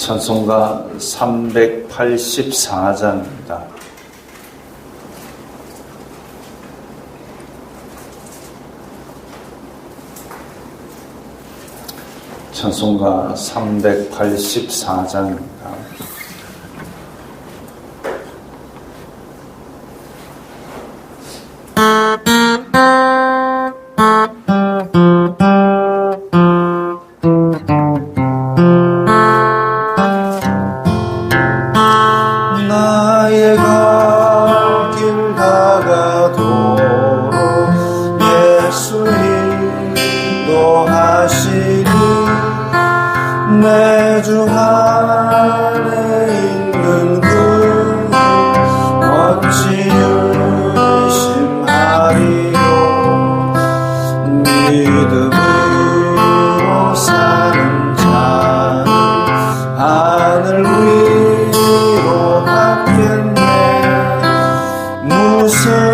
찬송가 384장입니다. 찬송가 384장입니다. So.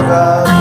devagar.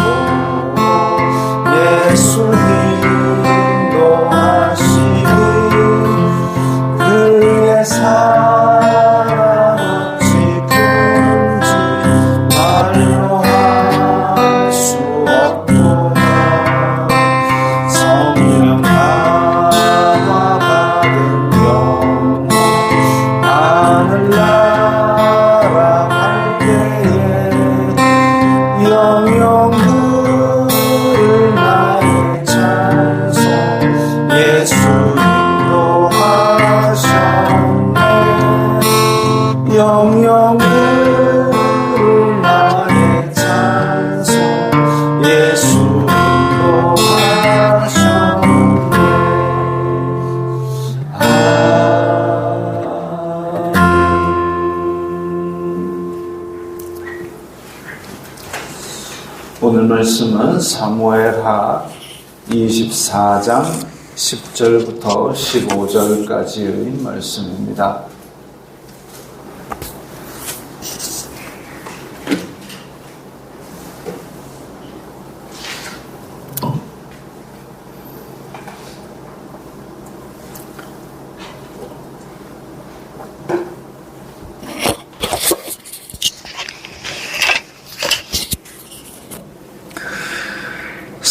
오늘 말씀은 사무엘하 24장 10절부터 15절까지의 말씀입니다.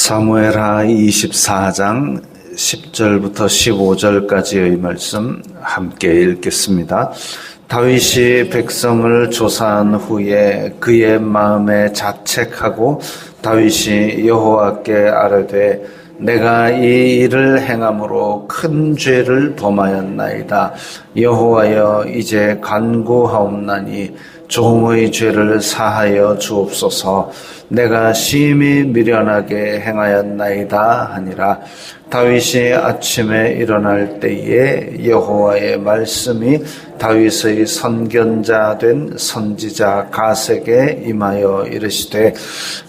사무엘하 24장 10절부터 15절까지의 말씀 함께 읽겠습니다. 다윗이 백성을 조사한 후에 그의 마음에 자책하고 다윗이 여호와께 아뢰되 내가 이 일을 행함으로 큰 죄를 범하였나이다. 여호와여 이제 간구하옵나니 종의 죄를 사하여 주옵소서. 내가 심히 미련하게 행하였나이다 하니라. 다윗이 아침에 일어날 때에 여호와의 말씀이 다윗의 선견자 된 선지자 가세게 임하여 이르시되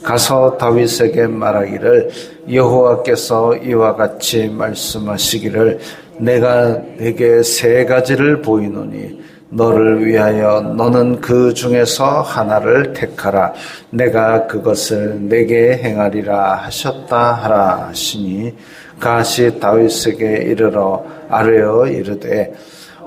가서 다윗에게 말하기를 여호와께서 이와 같이 말씀하시기를 내가 내게 세 가지를 보이노니 너를 위하여 너는 그 중에서 하나를 택하라. 내가 그것을 내게 행하리라 하셨다 하라 하시니 가시 다윗에게 이르러 아뢰어 이르되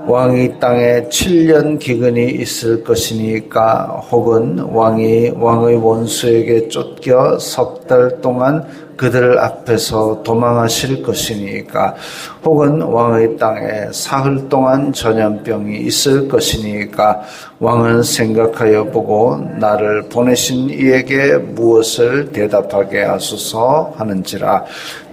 왕이 땅에 7년 기근이 있을 것이니까 혹은 왕이 왕의 원수에게 쫓겨 석 달 동안 그들 앞에서 도망하실 것이니까 혹은 왕의 땅에 사흘 동안 전염병이 있을 것이니까 왕은 생각하여 보고 나를 보내신 이에게 무엇을 대답하게 하소서 하는지라.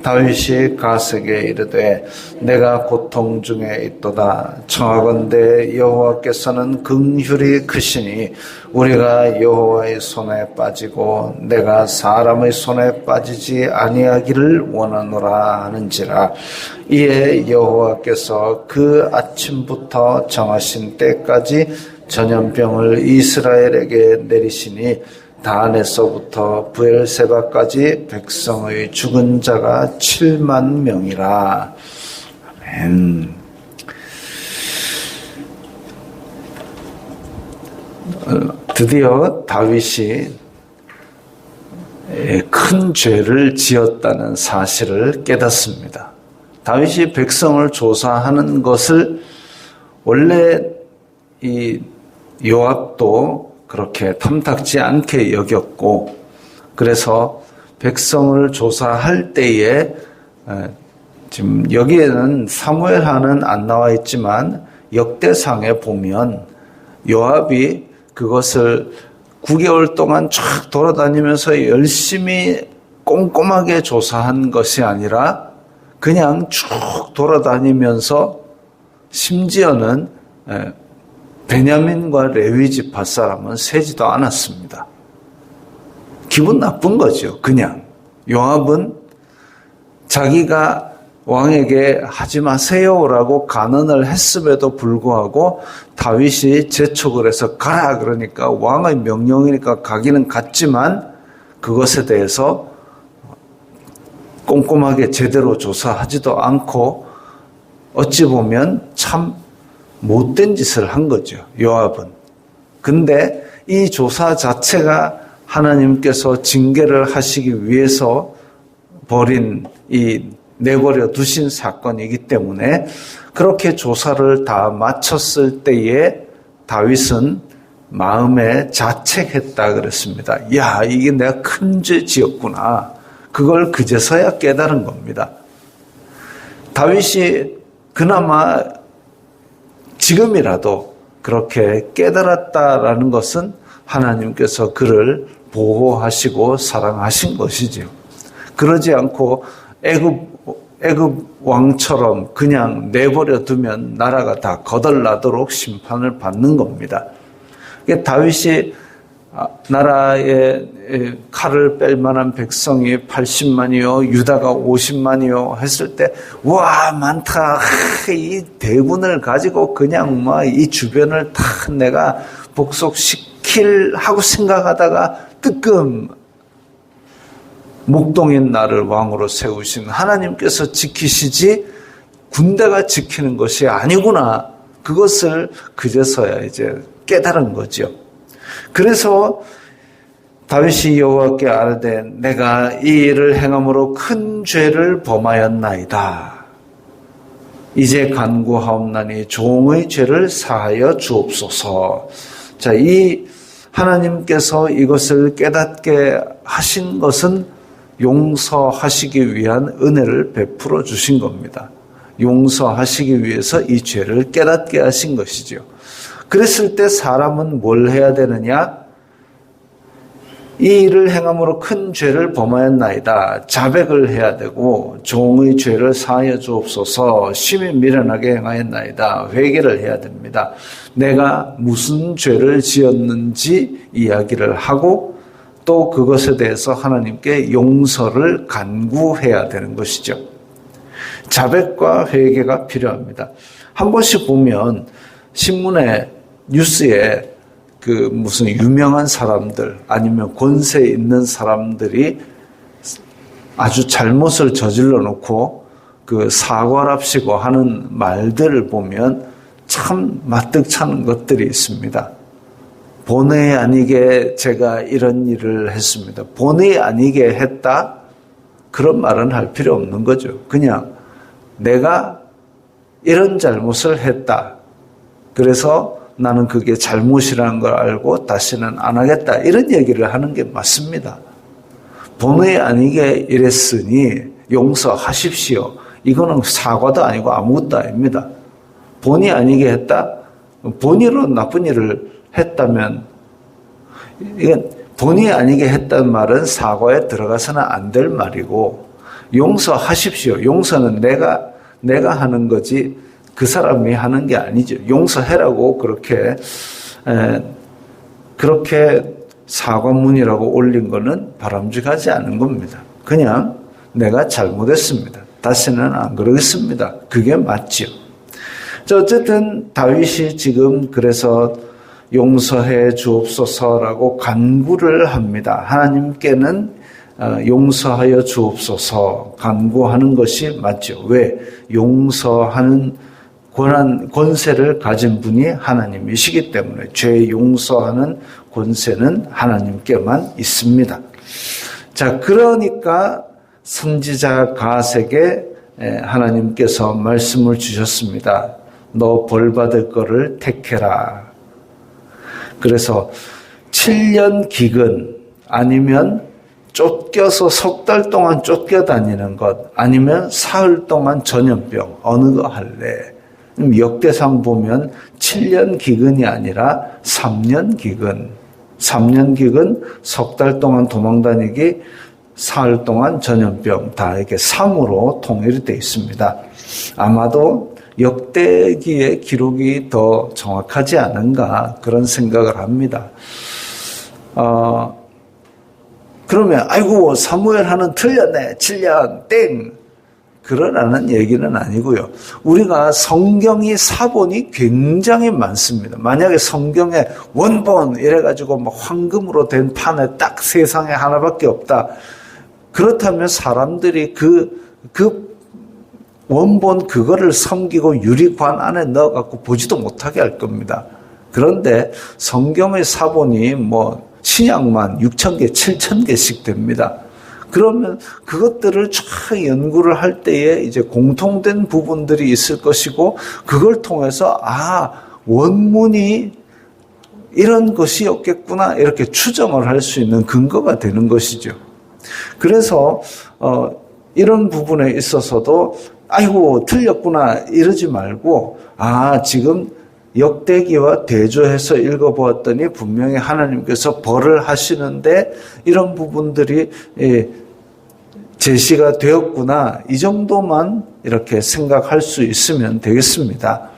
다윗이 가세게 이르되 내가 고통 중에 있도다. 청하건대 여호와께서는 긍휼이 크시니 우리가 여호와의 손에 빠지고 내가 사람의 손에 빠지지 아니하기를 원하노라 하는지라 이에 여호와께서 그 아침부터 정하신 때까지 전염병을 이스라엘에게 내리시니 단에서부터 부엘세바까지 백성의 죽은 자가 7만 명이라. 아멘. 드디어 다윗이 큰 죄를 지었다는 사실을 깨닫습니다. 다윗이 백성을 조사하는 것을 원래 이 요압도 그렇게 탐탁지 않게 여겼고 그래서 백성을 조사할 때에 지금 여기에는 사무엘하는 안 나와 있지만 역대상에 보면 요압이 그것을 9개월 동안 쫙 돌아다니면서 열심히 꼼꼼하게 조사한 것이 아니라 그냥 쭉 돌아다니면서 심지어는 베냐민과 레위 지파 사람은 세지도 않았습니다. 기분 나쁜 거죠. 그냥 요압은 자기가 왕에게 하지 마세요라고 간언을 했음에도 불구하고 다윗이 재촉을 해서 가라 그러니까 왕의 명령이니까 가기는 갔지만 그것에 대해서 꼼꼼하게 제대로 조사하지도 않고 어찌 보면 참 못된 짓을 한 거죠. 요압은. 근데 이 조사 자체가 하나님께서 징계를 하시기 위해서 벌인 이 내버려 두신 사건이기 때문에 그렇게 조사를 다 마쳤을 때에 다윗은 마음에 자책했다 그랬습니다. 야, 이게 내가 큰 죄 지었구나. 그걸 그제서야 깨달은 겁니다. 다윗이 그나마 지금이라도 그렇게 깨달았다라는 것은 하나님께서 그를 보호하시고 사랑하신 것이지요. 그러지 않고 애굽 애굽 왕처럼 그냥 내버려 두면 나라가 다 거덜나도록 심판을 받는 겁니다. 다윗이 아, 나라에 칼을 뺄 만한 백성이 80만이요, 유다가 50만이요 했을 때, 와, 많다. 이 대군을 가지고 그냥 막 이 주변을 다 내가 복속시킬 하고 생각하다가 뜨끔 목동인 나를 왕으로 세우신 하나님께서 지키시지 군대가 지키는 것이 아니구나. 그것을 그제서야 이제 깨달은 거죠. 그래서 다윗이 여호와께 아뢰되 내가 이 일을 행함으로 큰 죄를 범하였나이다. 이제 간구하옵나니 종의 죄를 사하여 주옵소서. 자, 이 하나님께서 이것을 깨닫게 하신 것은 용서하시기 위한 은혜를 베풀어 주신 겁니다. 용서하시기 위해서 이 죄를 깨닫게 하신 것이죠. 그랬을 때 사람은 뭘 해야 되느냐? 이 일을 행함으로 큰 죄를 범하였나이다. 자백을 해야 되고 종의 죄를 사하여 주옵소서 심히 미련하게 행하였나이다. 회개를 해야 됩니다. 내가 무슨 죄를 지었는지 이야기를 하고 또 그것에 대해서 하나님께 용서를 간구해야 되는 것이죠. 자백과 회개가 필요합니다. 한 번씩 보면 신문에 뉴스에 그 무슨 유명한 사람들 아니면 권세 있는 사람들이 아주 잘못을 저질러 놓고 그 사과랍시고 하는 말들을 보면 참 마뜩찮은 것들이 있습니다. 본의 아니게 제가 이런 일을 했습니다. 본의 아니게 했다? 그런 말은 할 필요 없는 거죠. 그냥 내가 이런 잘못을 했다. 그래서 나는 그게 잘못이라는 걸 알고 다시는 안 하겠다. 이런 얘기를 하는 게 맞습니다. 본의 아니게 이랬으니 용서하십시오. 이거는 사과도 아니고 아무것도 아닙니다. 본의 아니게 했다? 본의로 나쁜 일을 했다면, 이건 본의 아니게 했단 말은 사과에 들어가서는 안 될 말이고, 용서하십시오. 용서는 내가, 내가 하는 거지, 그 사람이 하는 게 아니죠. 용서해라고 그렇게 에, 그렇게 사과문이라고 올린 거는 바람직하지 않은 겁니다. 그냥 내가 잘못했습니다. 다시는 안 그러겠습니다. 그게. 자, 어쨌든 다윗이 지금 그래서 용서해 주옵소서라고 간구를 합니다. 하나님께는 어, 용서하여 주옵소서 간구하는 것이 맞죠. 왜? 용서하는 권한, 권세를 가진 분이 하나님이시기 때문에 죄 용서하는 권세는 하나님께만 있습니다. 자, 그러니까 선지자 가색에 하나님께서 말씀을 주셨습니다. 너 벌 받을 거를 택해라. 그래서 7년 기근 아니면 쫓겨서 석 달 동안 쫓겨 다니는 것 아니면 사흘 동안 전염병 어느 거 할래? 역대상 보면 7년 기근이 아니라 3년 기근. 3년 기근, 석 달 동안 도망 다니기, 사흘 동안 전염병 다 이렇게 3으로 통일이 되어 있습니다. 아마도 역대기의 기록이 더 정확하지 않은가 그런 생각을 합니다. 어, 그러면 아이고 사무엘 하는 틀렸네 7년 땡 그러라는 얘기는 아니고요. 우리가 성경이 사본이 굉장히 많습니다. 만약에 성경에 원본 이래가지고 막 황금으로 된 판에 딱 세상에 하나밖에 없다. 그렇다면 사람들이 그, 그 원본 그거를 섬기고 유리관 안에 넣어갖고 보지도 못하게 할 겁니다. 그런데 성경의 사본이 뭐 신약만 6천 개, 7천 개씩 됩니다. 그러면 그것들을 쫙 연구를 할 때에 이제 공통된 부분들이 있을 것이고 그걸 통해서 아 원문이 이런 것이었겠구나 이렇게 추정을 할 수 있는 근거가 되는 것이죠. 그래서 어, 이런 부분에 있어서도 아이고 틀렸구나 이러지 말고 아 지금 역대기와 대조해서 읽어보았더니 분명히 하나님께서 벌을 하시는데 이런 부분들이 예, 제시가 되었구나. 이 정도만 이렇게 생각할 수 있으면 되겠습니다.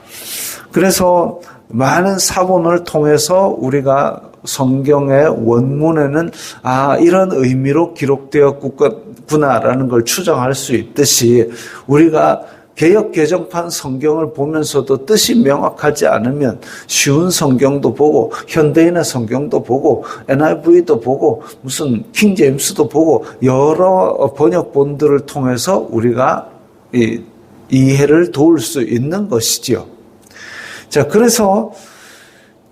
그래서 많은 사본을 통해서 우리가 성경의 원문에는 아, 이런 의미로 기록되었구나라는 걸 추정할 수 있듯이 우리가 개혁 개정판 성경을 보면서도 뜻이 명확하지 않으면 쉬운 성경도 보고 현대인의 성경도 보고 NIV도 보고 무슨 킹 제임스도 보고 여러 번역본들을 통해서 우리가 이, 이해를 도울 수 있는 것이지요. 자, 그래서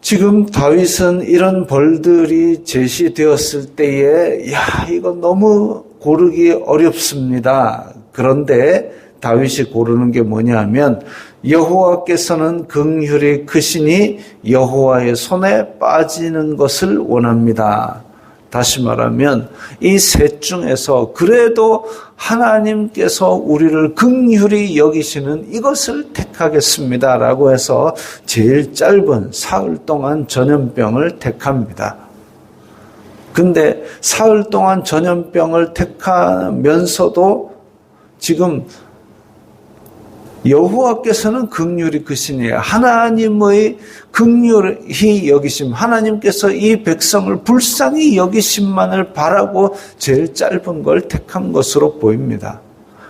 지금 다윗은 이런 벌들이 제시되었을 때에 야, 이거 너무 고르기 어렵습니다. 그런데 다윗이 고르는 게 뭐냐면 여호와께서는 긍휼이 크시니 여호와의 손에 빠지는 것을 원합니다. 다시 말하면 이 셋 중에서 그래도 하나님께서 우리를 극률히 여기시는 이것을 택하겠습니다 라고 해서 제일 짧은 사흘 동안 전염병을 택합니다. 근데 사흘 동안 전염병을 택하면서도 지금 여호와께서는 극률이 크시니 하나님의 극률히 여기심 하나님께서 이 백성을 불쌍히 여기심만을 바라고 제일 짧은 걸 택한 것으로 보입니다.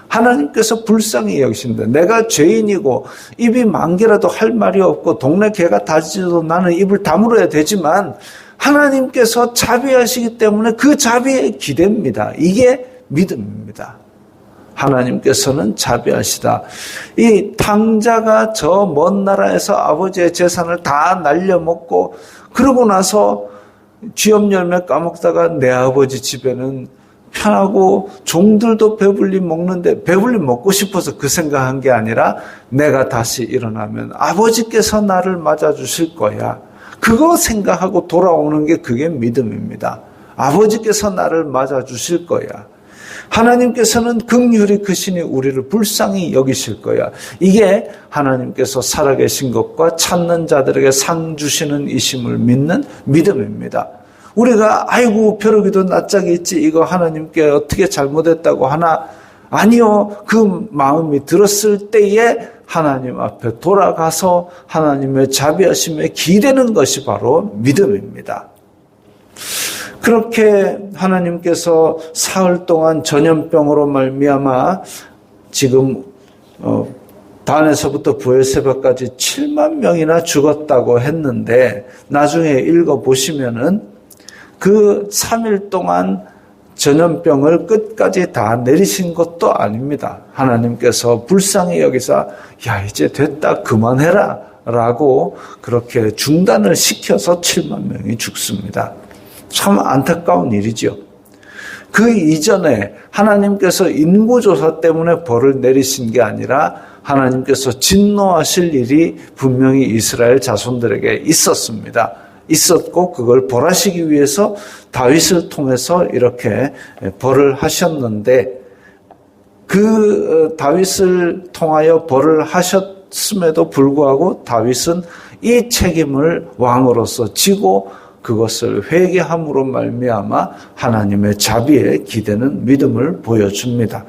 하나님께서 불쌍히 여기신다. 내가 죄인이고 입이 만 개라도 할 말이 없고 동네 개가 다지도 나는 입을 다물어야 되지만 하나님께서 자비하시기 때문에 그 자비에 기대입니다. 이게 믿음입니다. 하나님께서는 자비하시다. 이 탕자가 저 먼 나라에서 아버지의 재산을 다 날려먹고 그러고 나서 쥐업 열매 까먹다가 내 아버지 집에는 편하고 종들도 배불리 먹는데 배불리 먹고 싶어서 그 생각한 게 아니라 내가 다시 일어나면 아버지께서 나를 맞아주실 거야. 그거 생각하고 돌아오는 게 그게 믿음입니다. 아버지께서 나를 맞아주실 거야. 하나님께서는 극률이 크시니 우리를 불쌍히 여기실 거야. 이게 하나님께서 살아계신 것과 찾는 자들에게 상 주시는 이심을 믿는 믿음입니다. 우리가 아이고 벼룩이도 낯짝이 있지 이거 하나님께 어떻게 잘못했다고 하나 아니요 그 마음이 들었을 때에 하나님 앞에 돌아가서 하나님의 자비하심에 기대는 것이 바로 믿음입니다. 그렇게 하나님께서 사흘 동안 전염병으로 말미암아 지금 어, 단에서부터 부엘세바까지 7만 명이나 죽었다고 했는데 나중에 읽어 보시면은 그 3일 동안 전염병을 끝까지 다 내리신 것도 아닙니다. 하나님께서 불쌍히 여기서 야 이제 됐다 그만해라 라고 그렇게 중단을 시켜서 7만 명이 죽습니다. 참 안타까운 일이죠. 그 이전에 하나님께서 인구조사 때문에 벌을 내리신 게 아니라 하나님께서 진노하실 일이 분명히 이스라엘 자손들에게 있었습니다. 있었고 그걸 벌하시기 위해서 다윗을 통해서 이렇게 벌을 하셨는데 그 어, 다윗을 통하여 벌을 하셨음에도 불구하고 다윗은 이 책임을 왕으로서 지고 그것을 회개함으로 말미암아 하나님의 자비에 기대는 믿음을 보여줍니다.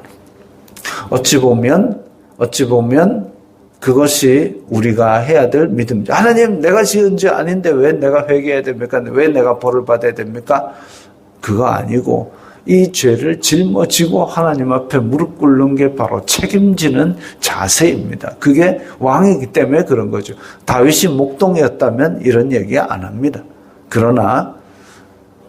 어찌 보면 어찌 보면 그것이 우리가 해야 될 믿음이죠. 하나님, 내가 지은 죄 아닌데 왜 내가 회개해야 됩니까? 왜 내가 벌을 받아야 됩니까? 그거 아니고 이 죄를 짊어지고 하나님 앞에 무릎 꿇는 게 바로 책임지는 자세입니다. 그게 왕이기 때문에 그런 거죠. 다윗이 목동이었다면 이런 얘기 안 합니다. 그러나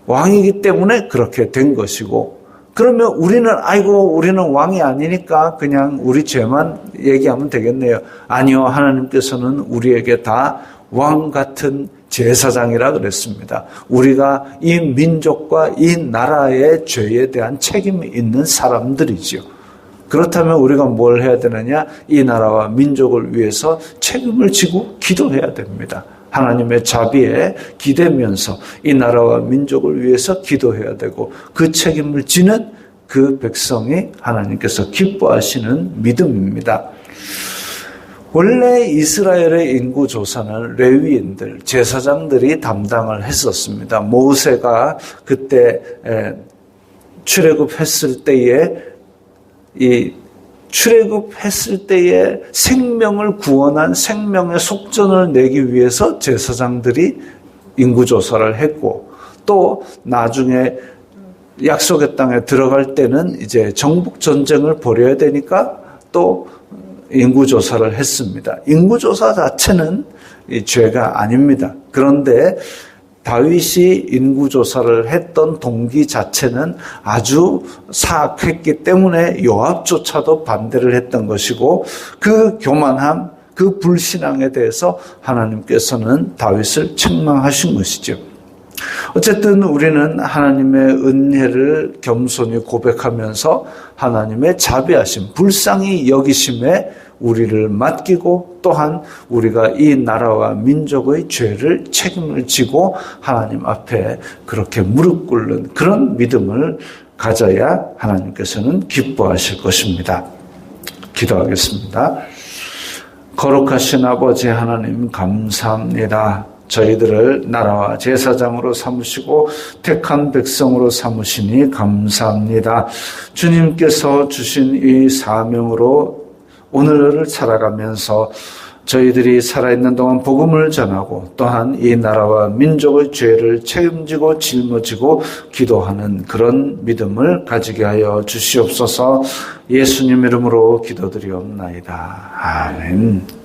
왕이기 때문에 그렇게 된 것이고 그러면 우리는 아이고 우리는 왕이 아니니까 그냥 우리 죄만 얘기하면 되겠네요. 아니요. 하나님께서는 우리에게 다 왕 같은 제사장이라 그랬습니다. 우리가 이 민족과 이 나라의 죄에 대한 책임이 있는 사람들이지요. 그렇다면 우리가 뭘 해야 되느냐? 이 나라와 민족을 위해서 책임을 지고 기도해야 됩니다. 하나님의 자비에 기대면서 이 나라와 민족을 위해서 기도해야 되고 그 책임을 지는 그 백성이 하나님께서 기뻐하시는 믿음입니다. 원래 이스라엘의 인구 조사는 레위인들, 제사장들이 담당을 했었습니다. 모세가 그때 출애굽했을 때에 이 출애굽했을 때에 생명을 구원한 생명의 속전을 내기 위해서 제사장들이 인구 조사를 했고 또 나중에 약속의 땅에 들어갈 때는 이제 정복 전쟁을 벌여야 되니까 또 인구 조사를 했습니다. 인구 조사 자체는 죄가 아닙니다. 그런데 다윗이 인구조사를 했던 동기 자체는 아주 사악했기 때문에 요압조차도 반대를 했던 것이고 그 교만함, 그 불신앙에 대해서 하나님께서는 다윗을 책망하신 것이죠. 어쨌든 우리는 하나님의 은혜를 겸손히 고백하면서 하나님의 자비하심, 불쌍히 여기심에 우리를 맡기고 또한 우리가 이 나라와 민족의 죄를 책임을 지고 하나님 앞에 그렇게 무릎 꿇는 그런 믿음을 가져야 하나님께서는 기뻐하실 것입니다. 기도하겠습니다. 거룩하신 아버지 하나님 감사합니다. 저희들을 나라와 제사장으로 삼으시고 택한 백성으로 삼으시니 감사합니다. 주님께서 주신 이 사명으로 오늘을 살아가면서 저희들이 살아있는 동안 복음을 전하고 또한 이 나라와 민족의 죄를 책임지고 짊어지고 기도하는 그런 믿음을 가지게 하여 주시옵소서 예수님 이름으로 기도드리옵나이다. 아멘.